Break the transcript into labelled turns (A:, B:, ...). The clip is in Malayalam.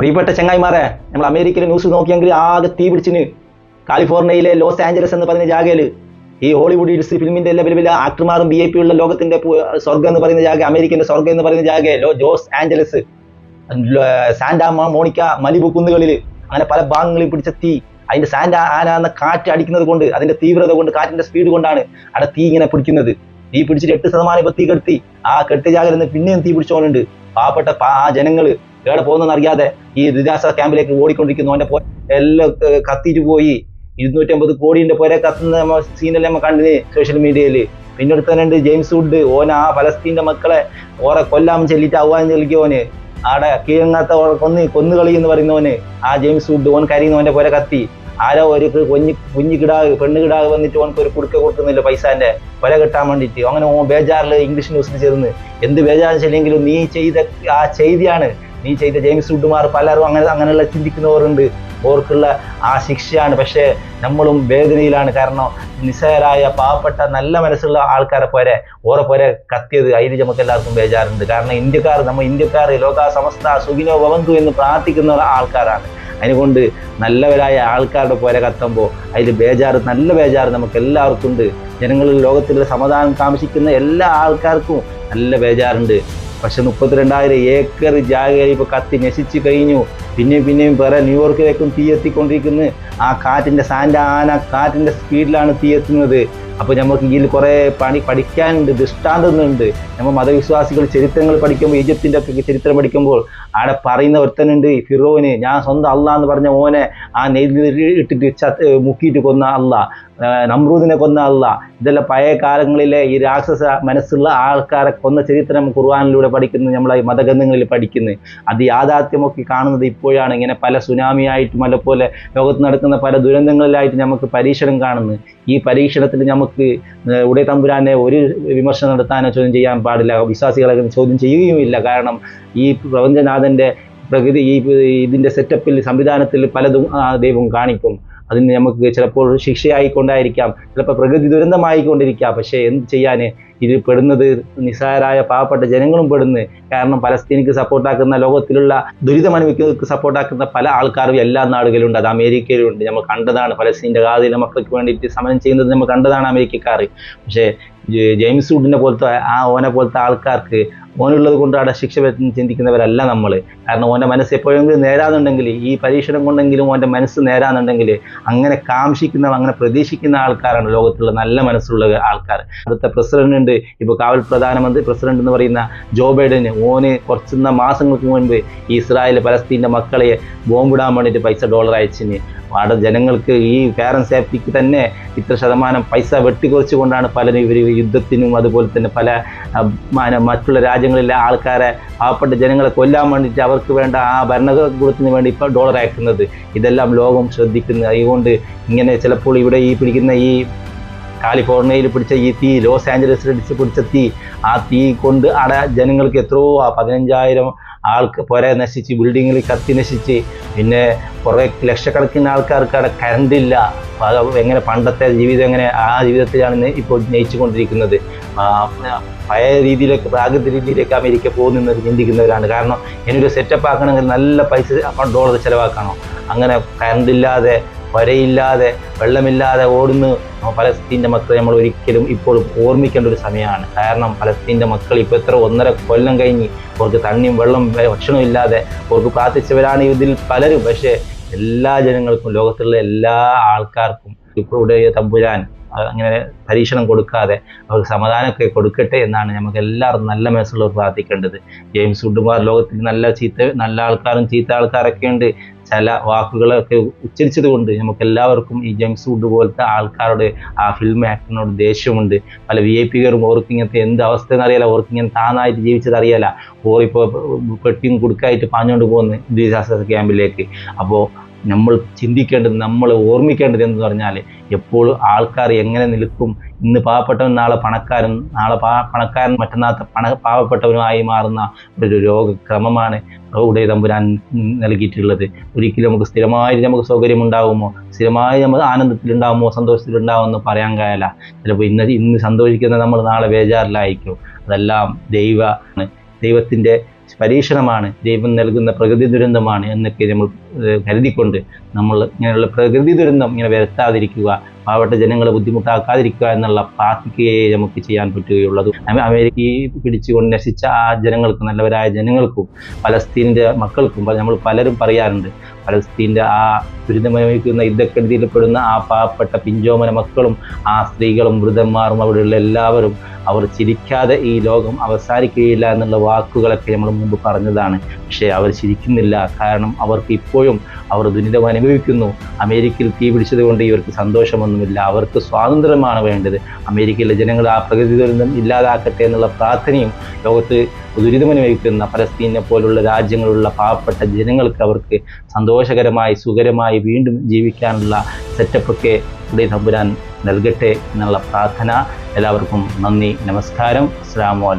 A: പ്രിയപ്പെട്ട ചങ്ങായിമാരെ നമ്മൾ അമേരിക്കയിലെ ന്യൂസ് നോക്കിയെങ്കിൽ ആകെ തീ പിടിച്ചിന്. കാലിഫോർണിയയിലെ ലോസ് ആഞ്ചലസ് എന്ന് പറയുന്ന ജാഗയിൽ ഈ ഹോളിവുഡ് ഇൻഡസ്ട്രി ഫിലിമിന്റെ എല്ലാ വലിയ വലിയ ആക്ടർമാരും ബി ഐ പി ഉള്ള ലോകത്തിന്റെ സ്വർഗം എന്ന് പറയുന്ന ജാഗ അമേരിക്കന്റെ സ്വർഗം എന്ന് പറയുന്ന ജാഗ law Los Angeles Santa Monica Malibu കുന്നുകളിൽ അങ്ങനെ പല ഭാഗങ്ങളിൽ പിടിച്ച തീ. അതിന്റെ സാൻഡ ആന എന്ന കാറ്റ് അടിക്കുന്നത് കൊണ്ട് അതിന്റെ തീവ്രത കൊണ്ട് കാറ്റിന്റെ സ്പീഡ് കൊണ്ടാണ് അവിടെ തീ ഇങ്ങനെ പിടിക്കുന്നത്. തീ പിടിച്ചിട്ട് എട്ട് ശതമാനം ഇപ്പൊ തീ കെടുത്തി. ആ കെട്ടിയ ജാഗ്രത പിന്നെയും തീ പിടിച്ചോണ്ടുണ്ട് പാവപ്പെട്ട ആ ജനങ്ങൾ എവിടെ പോകുന്നതെന്ന് അറിയാതെ ഈ ദുരിതാശ്വാസ ക്യാമ്പിലേക്ക് ഓടിക്കൊണ്ടിരിക്കുന്നു. അവന്റെ എല്ലാം കത്തിച്ചു പോയി. ഇരുന്നൂറ്റമ്പത് കോടിന്റെ പുര കത്തുന്ന നമ്മ സീനെല്ലാം നമ്മൾ കണ്ടിന് സോഷ്യൽ മീഡിയയിൽ പിന്നെ അടുത്തനുണ്ട് ജെയിംസ് വുഡ്. ഓൻ ആ ഫലസ്തീന്റെ മക്കളെ ഓറെ കൊല്ലാൻ ചെല്ലിട്ട് ആവാൻ ചെല്ലിക്കോന് ആടെ കീഴങ്ങാത്ത കൊന്ന് കൊന്നുകളി എന്ന് പറയുന്നവന് ആ ജെയിംസ് വുഡ് ഓൻ കരയുന്നവന്റെ പുര കത്തി. ആരോ ഒരു കുഞ്ഞു കുഞ്ഞു കിടാവ് പെണ്ണ് കിടാവ് വന്നിട്ട് ഓനക്ക് ഒരു കുടുക്ക കൊടുക്കുന്നില്ല പൈസാന്റെ പുര കിട്ടാൻ വേണ്ടിയിട്ട്. അങ്ങനെ ഓൻ ബേജാറിൽ ഇംഗ്ലീഷ് ന്യൂസിൽ ചേർന്ന്. എന്ത് ബേജാറ് ചെല്ലെങ്കിലും നീ ചെയ്ത ആ ചെയ്തിയാണ് നീ ചെയ്ത ജെയിംസ് വുഡുമാർ പലരും അങ്ങനെ അങ്ങനെയുള്ള ചിന്തിക്കുന്നവരുണ്ട്. ഓർക്കുള്ള ആ ശിക്ഷയാണ്. പക്ഷേ നമ്മളും വേദനയിലാണ്. കാരണം നിസ്സഹരായ പാവപ്പെട്ട നല്ല മനസ്സുള്ള ആൾക്കാരെ പോരെ ഓറെ പോരെ കത്തിയത് അതിൽ നമുക്ക് എല്ലാവർക്കും ബേജാറുണ്ട്. കാരണം ഇന്ത്യക്കാർ നമ്മൾ ഇന്ത്യക്കാർ ലോക സമസ്ത സുഖിനോ ഭവന്തു എന്ന് പ്രാർത്ഥിക്കുന്ന ആൾക്കാരാണ്. അതിനുകൊണ്ട് നല്ലവരായ ആൾക്കാരുടെ പോരെ കത്തുമ്പോൾ അതിൽ ബേജാറ് നല്ല ബേജാറ് നമുക്ക് എല്ലാവർക്കും ഉണ്ട് ജനങ്ങളിൽ ലോകത്തിലുള്ള സമാധാനം കാംക്ഷിക്കുന്ന എല്ലാ ആൾക്കാർക്കും നല്ല ബേജാറുണ്ട്. പക്ഷെ മുപ്പത്തിരണ്ടായിരം ഏക്കർ ജാഗയിൽ ഇപ്പൊ കത്തി നശിച്ചു കഴിഞ്ഞു. പിന്നെയും പിന്നെയും വേറെ ന്യൂയോർക്കിലേക്കും തീ എത്തിക്കൊണ്ടിരിക്കുന്നു. ആ കാറ്റിന്റെ സാൻഡ ആന കാറ്റിന്റെ സ്പീഡിലാണ് തീ എത്തുന്നത്. അപ്പൊ നമുക്ക് ഇതിൽ കുറേ പണി പഠിക്കാനുണ്ട് ദൃഷ്ടാന്തമുണ്ട് നമ്മൾ മതവിശ്വാസികൾ ചരിത്രങ്ങൾ പഠിക്കുമ്പോൾ ഈജിപ്തിന്റെ ഒക്കെ ചരിത്രം പഠിക്കുമ്പോൾ ആടെ പറയുന്ന ഒരുത്തനുണ്ട് ഫിറോന് ഞാൻ സ്വന്തം അല്ല എന്ന് പറഞ്ഞ ഓനെ ആ നെയ്തിൽ ഇട്ടിട്ട് മുക്കിയിട്ട് കൊന്ന അല്ല നമ്രൂദിനെ കൊന്ന അല്ല ഇതെല്ലാം പഴയ കാലങ്ങളിലെ ഈ രാക്ഷസ മനസ്സുള്ള ആൾക്കാരെ കൊന്ന ചരിത്രം ഖുർആാനിലൂടെ പഠിക്കുന്നത് നമ്മളെ മതഗ്രന്ഥങ്ങളിൽ പഠിക്കുന്നത് അത് യാഥാർത്ഥ്യമൊക്കെ കാണുന്നത് ഇപ്പോഴാണ്. ഇങ്ങനെ പല സുനാമിയായിട്ടും അതുപോലെ ലോകത്ത് നടക്കുന്ന പല ദുരന്തങ്ങളിലായിട്ട് നമുക്ക് പരീക്ഷണം കാണുന്നത് ഈ പരീക്ഷണത്തിൽ നമുക്ക് ഉടേ ഉടയ തമ്പുരാനെ ഒരു വിമർശനം നടത്താനോ ചോദ്യം ചെയ്യാൻ പാടില്ല. വിശ്വാസികളെ ചോദ്യം ചെയ്യുകയുമില്ല. കാരണം ഈ പ്രപഞ്ചനാഥന്റെ പ്രകൃതി ഈ ഇതിന്റെ സെറ്റപ്പിൽ സംവിധാനത്തിൽ പലതും ദൈവം കാണിക്കും. അതിന് നമുക്ക് ചിലപ്പോൾ ശിക്ഷയായിക്കൊണ്ടായിരിക്കാം ചിലപ്പോൾ പ്രകൃതി ദുരന്തമായിക്കൊണ്ടിരിക്കാം. പക്ഷേ എന്ത് ചെയ്യാൻ ഇത് പെടുന്നത് നിസ്സാരായ പാവപ്പെട്ട ജനങ്ങളും പെടുന്നു. കാരണം പലസ്തീനിക്ക് സപ്പോർട്ടാക്കുന്ന ലോകത്തിലുള്ള ദുരിതമനുഭവിക്കുന്നവർക്ക് സപ്പോർട്ടാക്കുന്ന പല ആൾക്കാരും എല്ലാ നാടുകളിലുണ്ട്. അത് അമേരിക്കയിലുണ്ട്. നമ്മൾ കണ്ടതാണ് പലസ്തീന്റെ ഗാദിലെ മക്കൾക്ക് വേണ്ടിയിട്ട് സമരം ചെയ്യുന്നത് നമ്മൾ കണ്ടതാണ് അമേരിക്കക്കാർ. പക്ഷേ ജെയിംസ് വുഡിനെ പോലത്തെ ആ ഓനെ പോലത്തെ ആൾക്കാർക്ക് ഓനുള്ളത് കൊണ്ട് അവിടെ ശിക്ഷ ചിന്തിക്കുന്നവരല്ല നമ്മൾ കാരണം ഓന്റെ മനസ്സ് എപ്പോഴെങ്കിലും നേരാന്നുണ്ടെങ്കിൽ ഈ പരീക്ഷണം കൊണ്ടെങ്കിലും ഓന്റെ മനസ്സ് നേരാന്നുണ്ടെങ്കിൽ അങ്ങനെ കാംക്ഷിക്കുന്ന അങ്ങനെ പ്രതീക്ഷിക്കുന്ന ആൾക്കാരാണ് ലോകത്തുള്ള നല്ല മനസ്സുള്ള ആൾക്കാർ. അടുത്ത പ്രസിഡന്റ് ഉണ്ട്. ഇപ്പോൾ കാവൽ പ്രധാനമന്ത്രി പ്രസിഡന്റ് എന്ന് പറയുന്ന ജോ ബൈഡന് ഓന് കുറച്ചുന്ന മാസങ്ങൾക്ക് മുൻപ് ഇസ്രായേൽ പലസ്തീന്റെ മക്കളെ ബോംബിടാൻ വേണ്ടിയിട്ട് പൈസ ഡോളർ അയച്ചിന്. അവിടെ ജനങ്ങൾക്ക് ഈ ഫെയർ സേഫ്റ്റിക്ക് തന്നെ ഇത്ര ശതമാനം പൈസ വെട്ടിക്കുറച്ചുകൊണ്ടാണ് പലരും ഇവർ യുദ്ധത്തിനും അതുപോലെ തന്നെ പല മറ്റുള്ള രാജ്യങ്ങളിലെ ആൾക്കാരെ പാവപ്പെട്ട ജനങ്ങളെ കൊല്ലാൻ വേണ്ടിയിട്ട് അവർക്ക് വേണ്ട ആ ഭരണകൂടത്തിന് വേണ്ടി ഇപ്പോൾ ഡോളർ അയക്കുന്നത്. ഇതെല്ലാം ലോകം ശ്രദ്ധിക്കുന്നത് അതുകൊണ്ട് ഇങ്ങനെ ചിലപ്പോൾ ഇവിടെ ഈ പിടിക്കുന്ന ഈ കാലിഫോർണിയയിൽ പിടിച്ച ഈ തീ ലോസ് ആഞ്ചലസിൽ അടിച്ച് പിടിച്ച തീ ആ തീ കൊണ്ട് അവിടെ ജനങ്ങൾക്ക് എത്രയോ പതിനഞ്ചായിരം ആൾക്ക് പുര നശിച്ച് ബിൽഡിങ്ങിൽ കത്തി നശിച്ച് പിന്നെ കുറേ ലക്ഷക്കണക്കിന് ആൾക്കാർക്ക് അവിടെ കറണ്ടില്ല അത് എങ്ങനെ പണ്ടത്തെ ജീവിതം എങ്ങനെ ആ ജീവിതത്തിലാണ് ഇപ്പോൾ നയിച്ചുകൊണ്ടിരിക്കുന്നത്. കൊണ്ടിരിക്കുന്നത് പഴയ രീതിയിലേക്ക് പ്രാകൃത രീതിയിലേക്ക് അമേരിക്ക പോകുന്നത് ചിന്തിക്കുന്നവരാണ്. കാരണം ഇനിയൊരു സെറ്റപ്പ് ആക്കണമെങ്കിൽ നല്ല പൈസ ഡോളർ ചിലവാക്കണം. അങ്ങനെ കറണ്ടില്ലാതെ വരയില്ലാതെ വെള്ളമില്ലാതെ ഓടുന്ന. ഫലസ്തീന്റെ മക്കളെ നമ്മൾ ഒരിക്കലും ഇപ്പോൾ ഓർമ്മിക്കേണ്ട ഒരു സമയമാണ്. കാരണം ഫലസ്തീന്റെ മക്കൾ ഇപ്പോൾ എത്ര ഒന്നര കൊല്ലം കഴിഞ്ഞ് അവർക്ക് തണ്ണിയും വെള്ളം ഭക്ഷണവും ഇല്ലാതെ അവർക്ക് പ്രാർത്ഥിച്ചവരാണ് ഇതിൽ പലരും. പക്ഷേ എല്ലാ ജനങ്ങൾക്കും ലോകത്തുള്ള എല്ലാ ആൾക്കാർക്കും ഇപ്പോഴുടെ തമ്പുരാൻ അങ്ങനെ പരീക്ഷണം കൊടുക്കാതെ അവർക്ക് സമാധാനമൊക്കെ കൊടുക്കട്ടെ എന്നാണ് നമുക്ക് എല്ലാവരും നല്ല മനസ്സുള്ളവർ പ്രാർത്ഥിക്കേണ്ടത്. ജെയിംസ് വുഡുമാർ ലോകത്തിൽ നല്ല ചീത്ത നല്ല ആൾക്കാരും ചീത്ത ആൾക്കാരൊക്കെ ഉണ്ട്. ചില വാക്കുകളൊക്കെ ഉച്ചരിച്ചത് കൊണ്ട് നമുക്ക് എല്ലാവർക്കും ഈ ജെയിംസ് വുഡ് പോലത്തെ ആൾക്കാരോട് ആ ഫിലിം ആക്ടറിനോട് ദേഷ്യമുണ്ട്. പല വി ഐ പിക്കാരും ഓർക്ക് ഇങ്ങനത്തെ എന്ത് അവസ്ഥ എന്നറിയാല ഓർക്ക് ഇങ്ങനെ താനായിട്ട് ജീവിച്ചത് അറിയാല ഓറിപ്പോൾ പെട്ടിയും കുടുക്കായിട്ട് പാഞ്ഞുകൊണ്ട് പോകുന്നു ദുരിതാശ്വാസ ക്യാമ്പിലേക്ക്. അപ്പോൾ നമ്മൾ ചിന്തിക്കേണ്ടത് നമ്മൾ ഓർമ്മിക്കേണ്ടത് എന്ന് പറഞ്ഞാൽ എപ്പോഴും ആൾക്കാർ എങ്ങനെ നിൽക്കും ഇന്ന് പാവപ്പെട്ടവൻ നാളെ പണക്കാരൻ നാളെ പാ പണക്കാരൻ മറ്റന്നാൾ പണ പാവപ്പെട്ടവനുമായി മാറുന്ന ഒരു രോഗക്രമമാണ് ഉടയ തമ്പുരാൻ നൽകിയിട്ടുള്ളത്. ഒരിക്കലും നമുക്ക് സ്ഥിരമായി നമുക്ക് സൗകര്യം ഉണ്ടാകുമോ സ്ഥിരമായി നമ്മൾ ആനന്ദത്തിലുണ്ടാകുമോ സന്തോഷത്തിലുണ്ടാകുമോ പറയാൻ കഴിയല്ല. ചിലപ്പോൾ ഇന്ന് ഇന്ന് സന്തോഷിക്കുന്ന നമ്മൾ നാളെ ബേജാറിലായിരിക്കും. അതെല്ലാം ദൈവ ദൈവത്തിന്റെ പരീക്ഷണമാണ്. ദൈവം നൽകുന്ന പ്രകൃതി ദുരന്തമാണ് എന്നൊക്കെ നമ്മൾ കരുതിക്കൊണ്ട് നമ്മൾ ഇങ്ങനെയുള്ള പ്രകൃതി ദുരന്തം ഇങ്ങനെ വരുത്താതിരിക്കുക പാവപ്പെട്ട ജനങ്ങളെ ബുദ്ധിമുട്ടാക്കാതിരിക്കുക എന്നുള്ള പ്രാർത്ഥിക്കുകയെ നമുക്ക് ചെയ്യാൻ പറ്റുകയുള്ളൂ. അമേരിക്ക അമേരിക്കയെ പിടിച്ചുകൊണ്ട് നശിച്ച ആ ജനങ്ങൾക്കും നല്ലവരായ ജനങ്ങൾക്കും പലസ്തീനിന്റെ മക്കൾക്കും നമ്മൾ പലരും പറയാറുണ്ട് പലസ്തീന്റെ ആ ദുരിതമനുഭവിക്കുന്ന യുദ്ധക്കെടുതിയിൽപ്പെടുന്ന ആ പാവപ്പെട്ട പിഞ്ചോമന മക്കളും ആ സ്ത്രീകളും വൃദ്ധന്മാരും അവിടെയുള്ള എല്ലാവരും അവർ ചിരിക്കാതെ ഈ ലോകം അവസാനിക്കുകയില്ല എന്നുള്ള വാക്കുകളൊക്കെ നമ്മൾ മുമ്പ് പറഞ്ഞതാണ്. പക്ഷേ അവർ ചിരിക്കുന്നില്ല. കാരണം അവർക്ക് ഇപ്പോഴും അവർ ദുരിതം അനുഭവിക്കുന്നു. അമേരിക്കയിൽ തീ പിടിച്ചത് കൊണ്ട് ഇവർക്ക് സന്തോഷമൊന്നുമില്ല. അവർക്ക് സ്വാതന്ത്ര്യമാണ് വേണ്ടത്. അമേരിക്കയിലെ ജനങ്ങൾ ആ പ്രകൃതി ദുരന്തം ഇല്ലാതാക്കട്ടെ എന്നുള്ള പ്രാർത്ഥനയും ലോകത്ത് ദുരിതമനുഭവിക്കുന്ന പലസ്തീനെ പോലുള്ള രാജ്യങ്ങളുള്ള പാവപ്പെട്ട ജനങ്ങൾക്ക് അവർക്ക് സന്തോഷകരമായി സുഖകരമായി വീണ്ടും ജീവിക്കാനുള്ള സെറ്റപ്പൊക്കെ തമ്പുരാൻ നൽകട്ടെ എന്നുള്ള പ്രാർത്ഥന. എല്ലാവർക്കും നന്ദി നമസ്കാരം. അസ്സാം വലൈക്കും